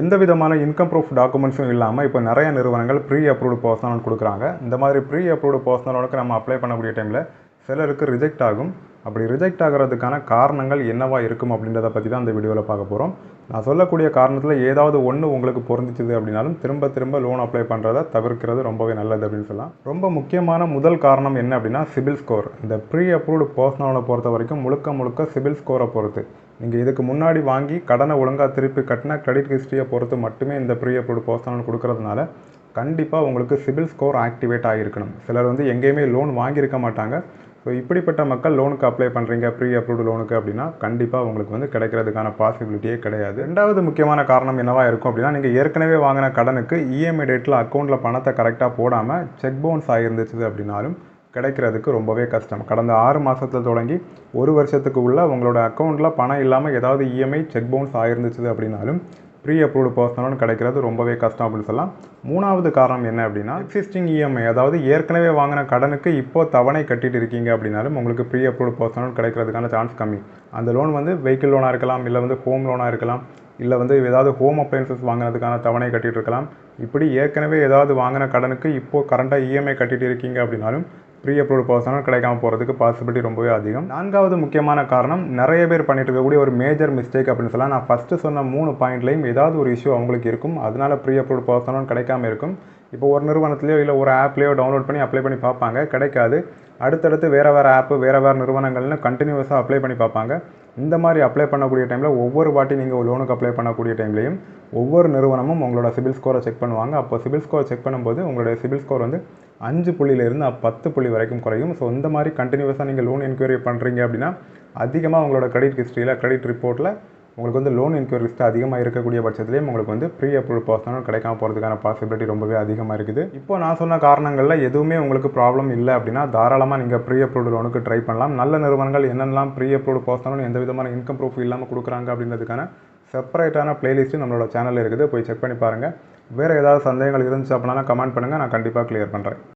எந்த விதமான income proof டாக்குமெண்ட்ஸும் இல்லாமல் இப்போ நிறைய நிறுவனங்கள் ப்ரீ அப்ரூவ்டு பர்சனல் லோன் கொடுக்குறாங்க. இந்த மாதிரி ப்ரீ அப்ரூவ்டு பர்சனல் லோனுக்கு நம்ம அப்ளை பண்ணக்கூடிய டைமில் சிலருக்கு ரிஜெக்ட் ஆகும். அப்படி ரிஜெக்ட் ஆகிறதுக்கான காரணங்கள் என்னவா இருக்கும் அப்படின்றத பற்றி தான் இந்த வீடியோவில் பார்க்க போகிறோம் நான் சொல்லக்கூடிய காரணத்தில் ஏதாவது ஒன்று உங்களுக்கு பொருந்துச்சுது அப்படின்னாலும் திரும்ப திரும்ப லோன் அப்ளை பண்ணுறத தவிர்க்கிறது ரொம்பவே நல்லது அப்படின்னு சொல்லலாம். ரொம்ப முக்கியமான முதல் காரணம் என்ன அப்படின்னா சிபில் ஸ்கோர். இந்த ப்ரீ அப்ரூவ்டு பர்சனல் லோனை பொறுத்த வரைக்கும் முழுக்க முழுக்க சிபில் ஸ்கோரை பொறுத்து. நீங்கள் இதுக்கு முன்னாடி வாங்கி கடனை ஒழுங்காக திருப்பி கட்டின கிரெடிட் ஹிஸ்ட்ரியை பொறுத்து மட்டுமே இந்த ப்ரீ அப்ரூவ்டு பர்சனல் லோன் கொடுக்கறதுனால கண்டிப்பாக உங்களுக்கு சிபில் ஸ்கோர் ஆக்டிவேட் ஆகியிருக்கணும். சிலர் வந்து எங்கேயுமே லோன் வாங்கியிருக்க மாட்டாங்க. ஸோ இப்படிப்பட்ட மக்கள் லோனுக்கு அப்ளை பண்ணுறீங்க ப்ரீ அப்ரூவ்டு லோனுக்கு அப்படின்னா கண்டிப்பாக உங்களுக்கு வந்து கிடைக்கிறதுக்கான பாசிபிலிட்டியே கிடையாது. ரெண்டாவது முக்கியமான காரணம் என்னவாக இருக்கும் அப்படின்னா நீங்கள் ஏற்கனவே வாங்கின கடனுக்கு இஎம்ஐ டேட்டில் அக்கௌண்ட்டில் பணத்தை கரெக்டாக போடாமல் செக் பவுன்ஸ் ஆகிருந்துச்சு அப்படின்னாலும் கிடைக்கிறதுக்கு ரொம்பவே கஷ்டம். கடந்த ஆறு மாதத்தில் தொடங்கி ஒரு வருஷத்துக்கு உள்ள உங்களோட அக்கௌண்ட்டில் பணம் இல்லாமல் ஏதாவது இஎம்ஐ செக் பவுன்ஸ் ஆகிருந்துச்சு அப்படின்னாலும் ப்ரீ அப்ரூவ்டு பர்சனல் லோன் கிடைக்கிறது ரொம்பவே கஷ்டம் அப்படின்னு சொல்லலாம். மூணாவது காரணம் என்ன அப்படின்னா எக்ஸிஸ்டிங் இஎம்ஐ அதாவது ஏற்கனவே வாங்கின கடனுக்கு இப்போ தவணை கட்டிட்டு இருக்கீங்க அப்படின்னாலும் உங்களுக்கு ப்ரீ அப்ரூவ்டு பர்சனல் லோன் கிடைக்கிறதுக்கான சான்ஸ் கம்மி. அந்த லோன் வந்து வெஹிக்கிள் லோனாக இருக்கலாம் இல்லை வந்து ஹோம் லோனாக இருக்கலாம் இல்லை வந்து ஏதாவது ஹோம் அப்ளைன்சஸ் வாங்கினதுக்கான தவணை கட்டிட்டு இருக்கலாம். இப்படி ஏற்கனவே ஏதாவது வாங்கின கடனுக்கு இப்போது கரண்ட்டாக இஎம்ஐ கட்டிட்டு இருக்கீங்க அப்படின்னாலும் ப்ரீ அப்ரூவ்டு பர்சனல் கிடைக்காம போகிறதுக்கு பாசிபிலிட்டி ரொம்பவே அதிகம். நான்காவது முக்கியமான காரணம் நிறைய பேர் பண்ணிட்டு இருக்கக்கூடிய ஒரு மேஜர் மிஸ்டேக் அப்படின்னு சொல்லலாம். நான் ஃபஸ்ட்டு சொன்ன மூணு பாயிண்ட்லையும் ஏதாவது ஒரு இஷ்யூ அவங்களுக்கு இருக்கும். அதனால் ப்ரீ அப்ரூவ்டு பர்சனல் கிடைக்காம இருக்கும். இப்போ ஒரு நிறுவனத்துலையோ இல்லை ஒரு ஆப்லேயோ டவுன்லோட் பண்ணி அப்ளை பண்ணி பார்ப்பாங்க. கிடைக்காது. அடுத்தடுத்து வேறு வேறு ஆப்பு வேறு வேறு நிறுவனங்கள்னு கண்டினியூஸாக அப்ளை பண்ணி பார்ப்பாங்க. இந்த மாதிரி அப்ளை பண்ணக்கூடிய டைமில் ஒவ்வொரு வாட்டி நீங்கள் லோனுக்கு அப்ளை பண்ணக்கூடிய டைம்லையும் ஒவ்வொரு நிறுவனமும் உங்களோட சிபில் ஸ்கோரை செக் பண்ணுவாங்க. அப்போ சிபில் ஸ்கோர் செக் பண்ணும்போது உங்களுடைய சிபில் ஸ்கோர் வந்து அஞ்சு புள்ளியிலேருந்து பத்து புள்ளி வரைக்கும் குறையும். ஸோ இந்த மாதிரி கண்டினியூஸாக நீங்கள் லோன் என்கொயரி பண்ணுறீங்க அப்படின்னா அதிகமாக உங்களோட கிரெடிட் ஹிஸ்ட்ரியில் கிரெடிட் ரிப்போர்ட்டில் உங்களுக்கு வந்து லோன் என்கொயரி லிஸ்ட் அதிகமாக இருக்கக்கூடிய பட்சத்துலேயும் உங்களுக்கு வந்து ப்ரீ அப்ரூவ் பர்சனல் கிடைக்காம போகிறதுக்கான பாசிபிலிட்டி ரொம்பவே அதிகமாக இருக்குது. இப்போ நான் சொன்ன காரணங்களில் எதுவுமே உங்களுக்கு ப்ராப்ளம் இல்லை அப்படின்னா தாராளமாக நீங்கள் ப்ரீ அப்ரூவ்டு லோனுக்கு ட்ரை பண்ணலாம். நல்ல நிறுவனங்கள் என்னென்னலாம் ப்ரீ அப்ரூவ்டு பர்சனல் எந்த விதமான இன்கம் ப்ரூஃப் இல்லாமல் கொடுக்குறாங்க அப்படின்றதுக்கான செப்பரேட்டான பிளேலிஸ்ட்டு நம்மளோட சேனலில் இருக்குது. போய் செக் பண்ணி பாருங்கள் வேறு ஏதாவது சந்தேகங்கள் இருந்துச்சு அப்படின்னா கமெண்ட் பண்ணுங்கள் நான் கண்டிப்பாக க்ளியர் பண்ணுறேன்